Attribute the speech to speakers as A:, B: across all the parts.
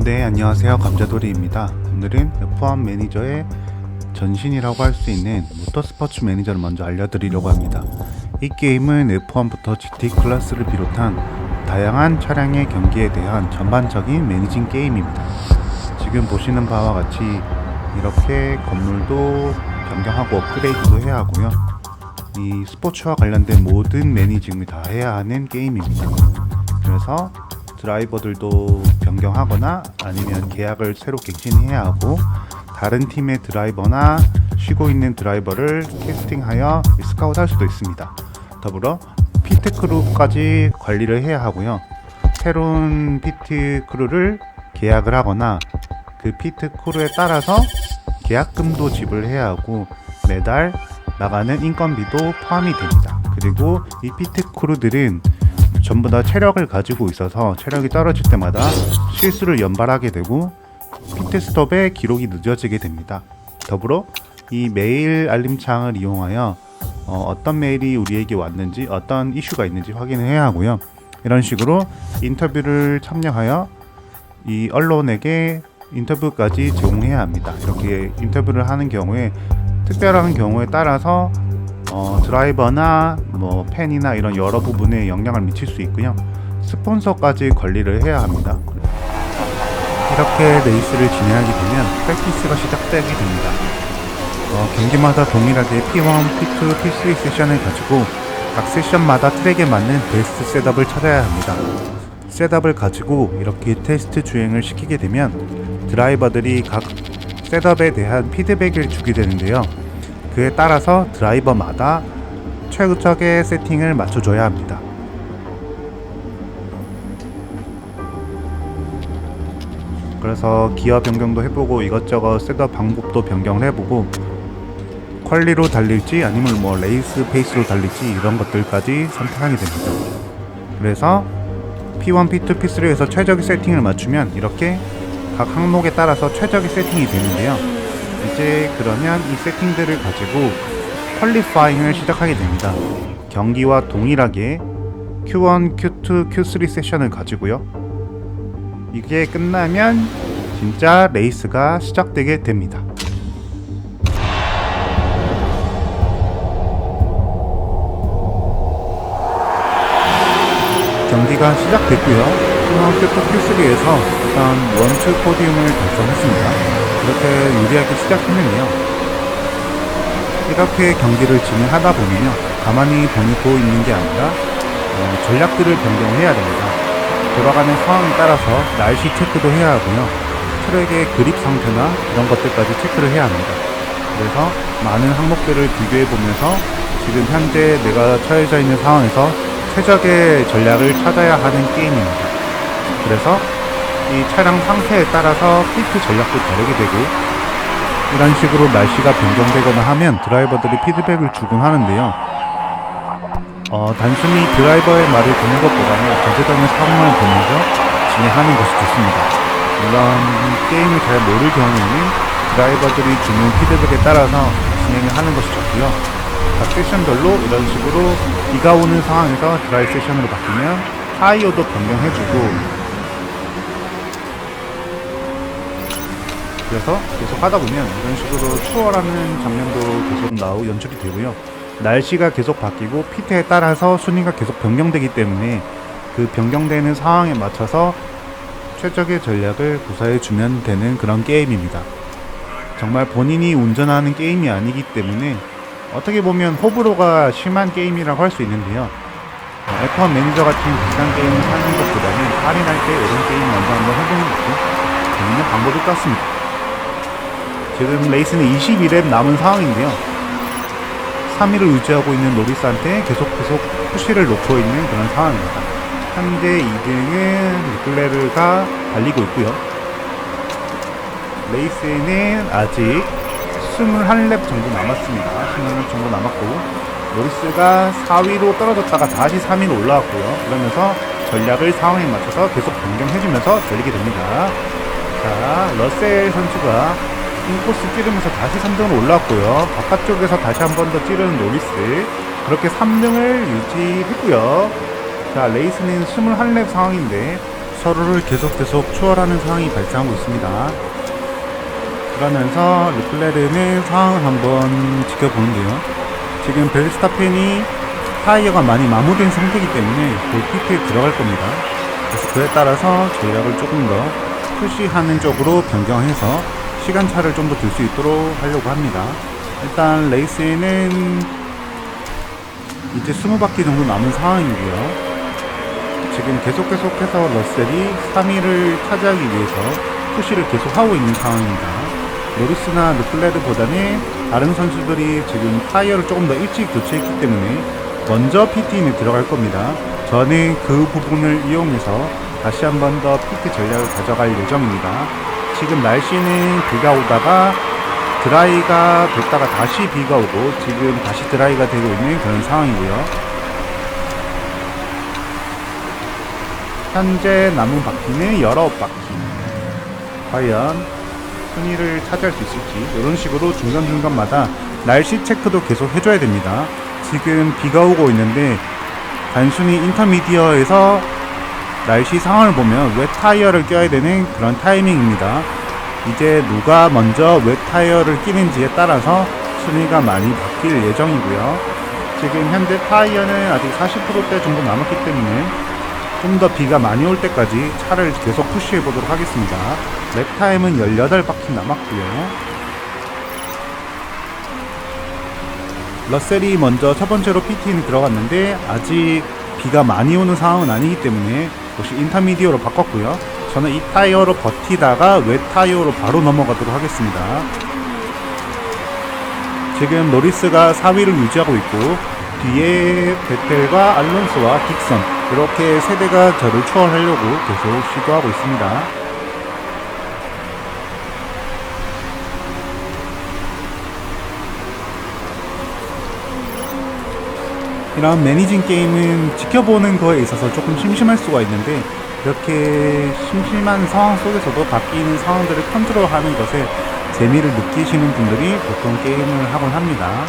A: 네, 안녕하세요. 감자돌이입니다. 오늘은 F1 매니저의 전신이라고 할 수 있는 모터스포츠 매니저를 먼저 알려드리려고 합니다. 이 게임은 F1부터 GT 클래스를 비롯한 다양한 차량의 경기에 대한 전반적인 매니징 게임입니다. 지금 보시는 바와 같이 이렇게 건물도 변경하고 업그레이드도 해야 하고요. 이 스포츠와 관련된 모든 매니징을 다 해야 하는 게임입니다. 그래서 드라이버들도 변경하거나 아니면 계약을 새로 갱신해야 하고 다른 팀의 드라이버나 쉬고 있는 드라이버를 캐스팅하여 스카웃 할 수도 있습니다. 더불어 피트 크루까지 관리를 해야 하고요. 새로운 피트 크루를 계약을 하거나 그 피트 크루에 따라서 계약금도 지불해야 하고 매달 나가는 인건비도 포함이 됩니다. 그리고 이 피트 크루들은 전부 다 체력을 가지고 있어서 체력이 떨어질 때마다 실수를 연발하게 되고 피트 스톱의 기록이 늦어지게 됩니다. 더불어 이 메일 알림창을 이용하여 어, 떤 메일이 우리에게 왔는지 어떤 이슈가 있는지 확인을 해야 하고요. 이런 식으로 인터뷰를 참여하여 이 언론에게 인터뷰까지 제공해야 합니다. 이렇게 인터뷰를 하는 경우에 특별한 경우에 따라서 어, 드라이버나 뭐 팬이나 이런 여러 부분에 영향을 미칠 수 있고요. 스폰서까지 관리를 해야 합니다. 이렇게 레이스를 진행하게 되면 프랙티스가 시작되게 됩니다. 어, 경기마다 동일하게 P1, P2, P3 세션을 가지고 각 세션마다 트랙에 맞는 베스트 셋업을 찾아야 합니다. 셋업을 가지고 이렇게 테스트 주행을 시키게 되면 드라이버들이 각 셋업에 대한 피드백을 주게 되는데요. 그에 따라서 드라이버마다 최적의 세팅을 맞춰줘야 합니다. 그래서 기어 변경도 해보고 이것저것 셋업 방법도 변경을 해보고 퀄리로 달릴지 아니면 뭐 레이스 페이스로 달릴지 이런 것들까지 선택하게 됩니다. 그래서 P1, P2, P3에서 최적의 세팅을 맞추면 이렇게 각 항목에 따라서 최적의 세팅이 되는데요. 이제 그러면 이 세팅들을 가지고 퀄리파잉을 시작하게 됩니다. 경기와 동일하게 Q1, Q2, Q3 세션을 가지고요. 이게 끝나면 진짜 레이스가 시작되게 됩니다. 경기가 시작됐고요. 중앙교토 Q3에서 일단 원투 포디움을 달성했습니다. 이렇게 유리하게 시작했는데요. 이렇게 경기를 진행하다 보면요. 가만히 보고 있는 게 아니라 어, 전략들을 변경해야 됩니다. 돌아가는 상황에 따라서 날씨 체크도 해야 하고요. 트랙의 그립 상태나 이런 것들까지 체크를 해야 합니다. 그래서 많은 항목들을 비교해 보면서 지금 현재 내가 처해져 있는 상황에서 최적의 전략을 찾아야 하는 게임입니다. 그래서 이 차량 상태에 따라서 피트 전략도 다르게 되고 이런 식으로 날씨가 변경되거나 하면 드라이버들이 피드백을 주곤 하는데요. 어, 단순히 드라이버의 말을 듣는 것보다는 전체적인 상황을 보면서 진행하는 것이 좋습니다. 물론 게임을 잘 모를 경우에는 드라이버들이 주는 피드백에 따라서 진행을 하는 것이 좋고요. 각 세션별로 이런 식으로 비가 오는 상황에서 드라이 세션으로 바뀌면 타이어도 변경해주고 그래서 계속 하다 보면 이런 식으로 추월하는 장면도 계속 나오고 연출이 되고요. 날씨가 계속 바뀌고 피트에 따라서 순위가 계속 변경되기 때문에 그 변경되는 상황에 맞춰서 최적의 전략을 구사해 주면 되는 그런 게임입니다. 정말 본인이 운전하는 게임이 아니기 때문에 어떻게 보면 호불호가 심한 게임이라고 할 수 있는데요. 어, F1 매니저 같은 비싼 게임을 사는 것보다는 할인할 때 이런 게임 먼저 한번 해보는 것도 재밌는 방법일 것 같습니다. 지금 레이스는 21랩 남은 상황인데요. 3위를 유지하고 있는 노리스한테 계속 계속 푸시를 놓고 있는 그런 상황입니다. 현재 2등은 르클레르가 달리고 있고요. 레이스에는 아직 21랩 정도 남았습니다. 21랩 정도 남았고 노리스가 4위로 떨어졌다가 다시 3위로 올라왔고요. 그러면서 전략을 상황에 맞춰서 계속 변경해주면서 달리게 됩니다. 자, 러셀 선수가 인코스 찌르면서 다시 3등으로 올라왔고요. 바깥쪽에서 다시 한 번 더 찌르는 노리스. 그렇게 3등을 유지했고요. 자, 레이스는 21랩 상황인데 서로를 계속 계속 추월하는 상황이 발생하고 있습니다. 그러면서 르클레르는 상황을 한번 지켜보는데요. 지금 벨스타펜이 타이어가 많이 마모된 상태이기 때문에 곧 피트에 들어갈 겁니다. 그래서 그에 따라서 전략을 조금 더 푸시하는 쪽으로 변경해서 시간차를 좀더줄수 있도록 하려고 합니다. 일단 레이스에는 이제 20바퀴 정도 남은 상황이고요. 지금 계속 계속해서 러셀이 3위를 차지하기 위해서 푸시를 계속 하고 있는 상황입니다. 노리스나 르클레르보다는 다른 선수들이 지금 타이어를 조금 더 일찍 교체했기 때문에 먼저 PT인에 들어갈 겁니다. 저는 그 부분을 이용해서 다시 한 번 더 PT 전략을 가져갈 예정입니다. 지금 날씨는 비가 오다가 드라이가 됐다가 다시 비가 오고 지금 다시 드라이가 되고 있는 그런 상황이고요. 현재 남은 바퀴는 19바퀴. 과연 순위를 차지할 수 있을지 이런 식으로 중간중간마다 날씨 체크도 계속 해줘야 됩니다. 지금 비가 오고 있는데 단순히 인터미디어에서 날씨 상황을 보면 웹 타이어를 껴야 되는 그런 타이밍입니다. 이제 누가 먼저 웹 타이어를 끼는지에 따라서 순위가 많이 바뀔 예정이고요. 지금 현재 타이어는 아직 40%대 정도 남았기 때문에 좀 더 비가 많이 올 때까지 차를 계속 푸시해 보도록 하겠습니다. 랩 타임은 18바퀴 남았고요. 러셀이 먼저 첫 번째로 PT에 들어갔는데 아직 비가 많이 오는 상황은 아니기 때문에 역시 인터미디어로 바꿨고요. 저는 이 타이어로 버티다가 웹 타이어로 바로 넘어가도록 하겠습니다. 지금 노리스가 4위를 유지하고 있고 뒤에 베텔과 알론소와 딕선 이렇게 세대가 저를 추월하려고 계속 시도하고 있습니다. 이런 매니징 게임은 지켜보는 거에 있어서 조금 심심할 수가 있는데 이렇게 심심한 상황 속에서도 바뀌는 상황들을 컨트롤하는 것에 재미를 느끼시는 분들이 보통 게임을 하곤 합니다.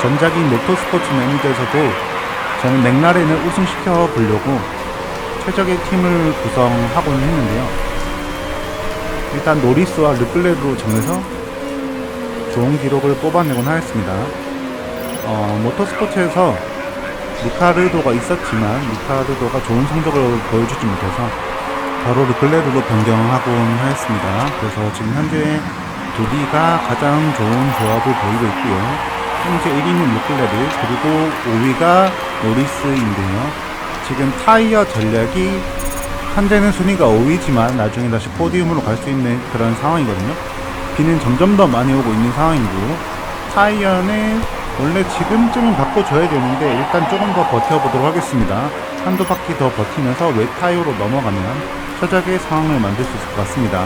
A: 전작인 모터스포츠 매니저에서도 저는 맥라렌을 우승시켜 보려고 최적의 팀을 구성하고는 했는데요. 일단 노리스와 르클레르로 정해서 좋은 기록을 뽑아내곤 하였습니다. 어, 모터스포츠에서 리카르도가 있었지만 리카르도가 좋은 성적을 보여주지 못해서 바로 르클레르로 변경하곤 하였습니다. 그래서 지금 현재 둘이가 가장 좋은 조합을 보이고 있고요. 현재 1위는 르클레르 그리고 5위가 노리스인데요. 지금 타이어 전략이 현재는 순위가 5위지만 나중에 다시 포디움으로 갈 수 있는 그런 상황이거든요. 비는 점점 더 많이 오고 있는 상황이고 타이어는 원래 지금쯤은 바꿔줘야 되는데 일단 조금 더 버텨보도록 하겠습니다. 한두 바퀴 더 버티면서 웹 타이어로 넘어가면 최적의 상황을 만들 수 있을 것 같습니다.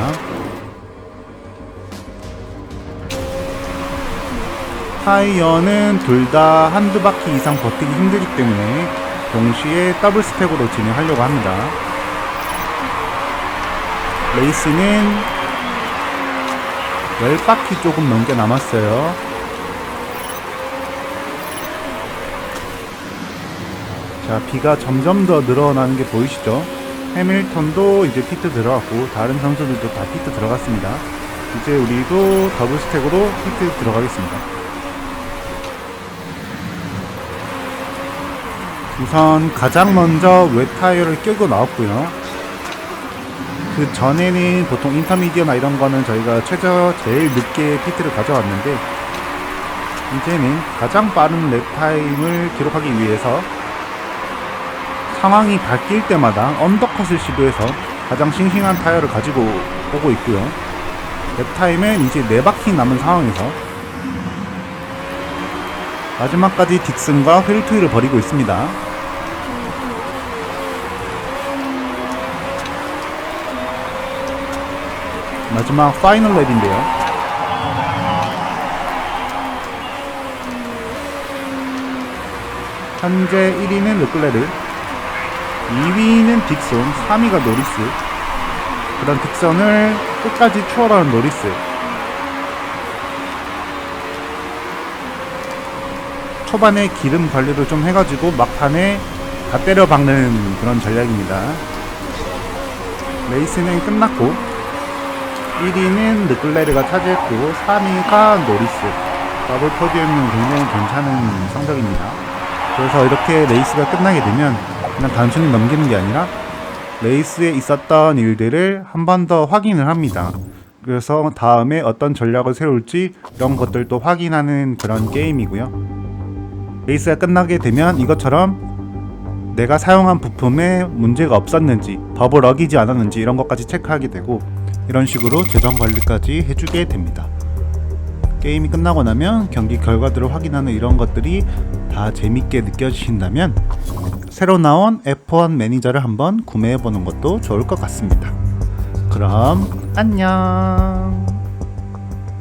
A: 타이어는 둘 다 한두 바퀴 이상 버티기 힘들기 때문에 동시에 더블 스텝으로 진행하려고 합니다. 레이스는 10바퀴 조금 넘게 남았어요. 자, 비가 점점 더 늘어나는 게 보이시죠? 해밀턴도 이제 피트 들어갔고, 다른 선수들도 다 피트 들어갔습니다. 이제 우리도 더블 스택으로 피트 들어가겠습니다. 우선 가장 먼저 웹 타이어를 끼고 나왔고요. 그 전에는 보통 인터미디어나 이런 거는 저희가 최저 제일 늦게 피트를 가져왔는데 이제는 가장 빠른 랩 타임을 기록하기 위해서 상황이 바뀔 때마다 언더컷을 시도해서 가장 싱싱한 타이어를 가지고 오고 있고요. 랩 타임은 이제 4바퀴 남은 상황에서 마지막까지 딕슨과 휠트위를 벌이고 있습니다. 마지막 파이널 랩인데요. 현재 1위는 르클레르, 2위는 딕손, 3위가 노리스. 그 다음 딕선을 끝까지 추월하는 노리스. 초반에 기름 관리를 좀 해가지고 막판에 다 때려 박는 그런 전략입니다. 레이스는 끝났고 1위는 르클레르가 차지했고 3위가 노리스 더블 포디움은 굉장히 괜찮은 성적입니다. 그래서 이렇게 레이스가 끝나게 되면 그냥 단순히 넘기는 게 아니라 레이스에 있었던 일들을 한 번 더 확인을 합니다. 그래서 다음에 어떤 전략을 세울지 이런 것들도 확인하는 그런 게임이고요. 레이스가 끝나게 되면 이것처럼 내가 사용한 부품에 문제가 없었는지 버블 어기지 않았는지 이런 것까지 체크하게 되고 이런 식으로 재정 관리까지 해주게 됩니다. 게임이 끝나고 나면 경기 결과들을 확인하는 이런 것들이 다 재밌게 느껴지신다면 새로 나온 F1 매니저를 한번 구매해 보는 것도 좋을 것 같습니다. 그럼 안녕.